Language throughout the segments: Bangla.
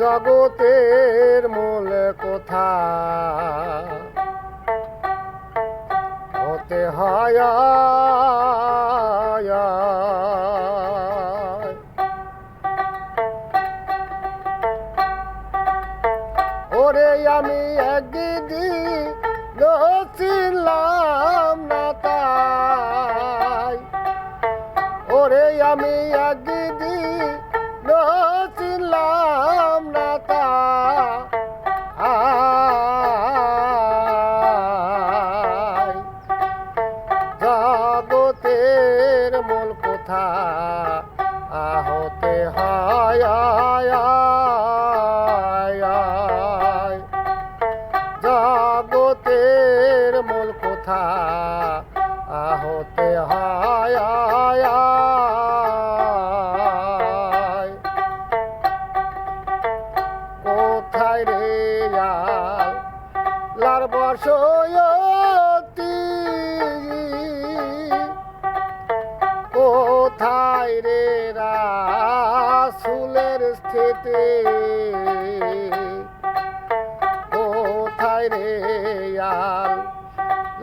জগতের মূল কোথা। হতে হয় ওরে আমি একদিন চিনলাম না তাই। ওরে আমি একদিন কোথা আহতে হয় কোথায় রে লার বসয়তি। কোথায় রে রাসুলের স্থিতি? কোথায় রে আল?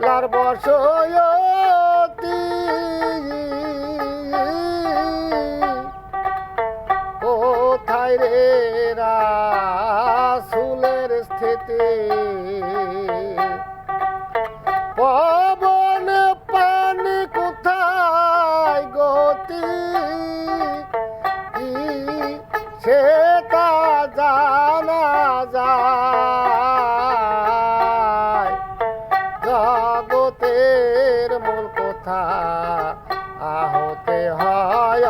লার বসয়তি। কোথায় রে রাসুলের স্থিতি? আহতে হায়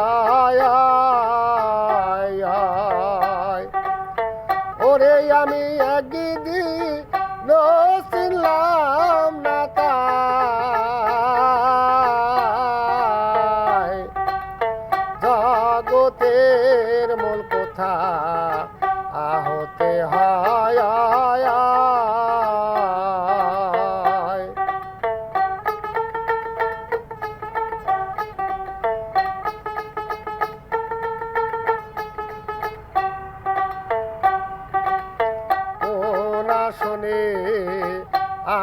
ওরে আমি একদিন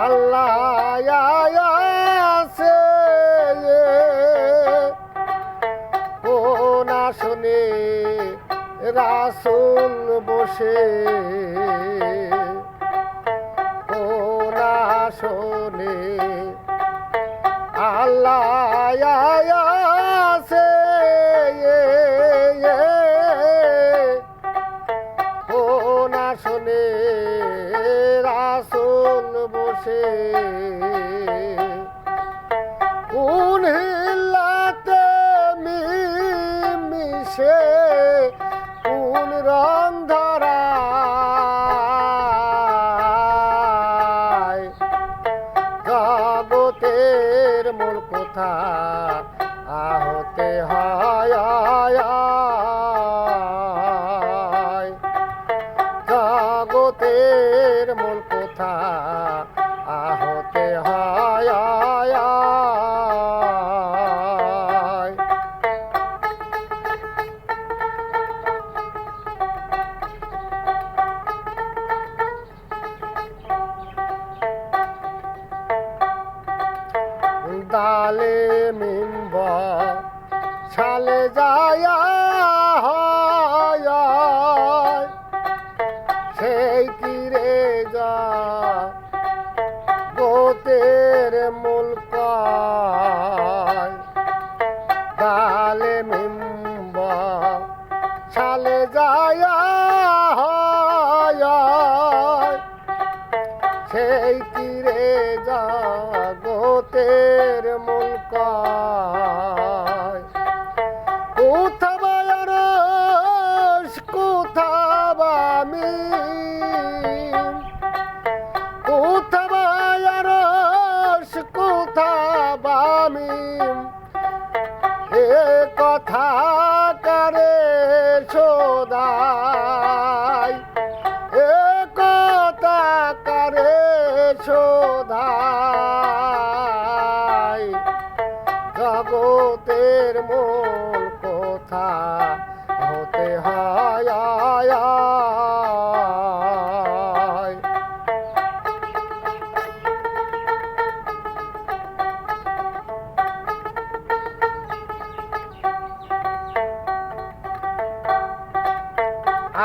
আল্লাহ ও না শোনে রাসুল বসে। ও না শোনে ও না বসে কোন হিল্লাতে মিশে কোন রং দালে মিম্বা ছালে যায় সেই তীরে জগতের মূল হায় আয়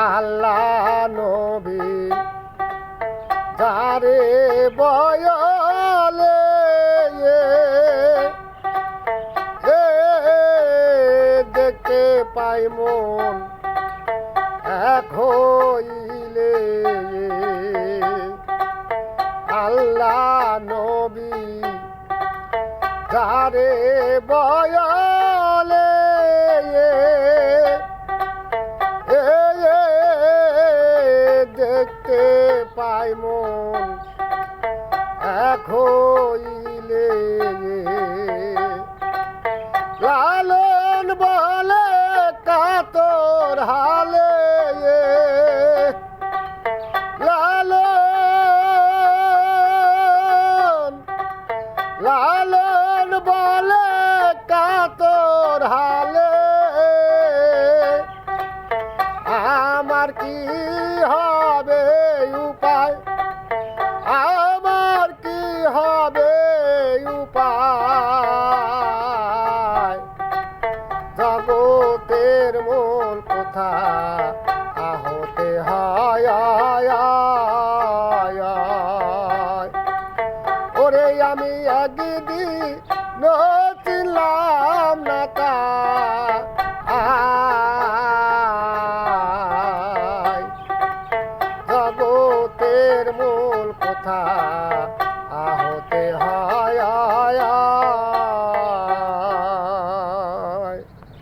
আল্লাহ নবী যারে বয়লে পাই মন এক হইলে আল্লাহ নবী যারে বয়লে দেখতে পাই মন এক হইলে। লালন বলে কাতর হালে। আমার কি হবে উপায়? আমার কি হবে উপায়? জগতের মূল কোথায় কথা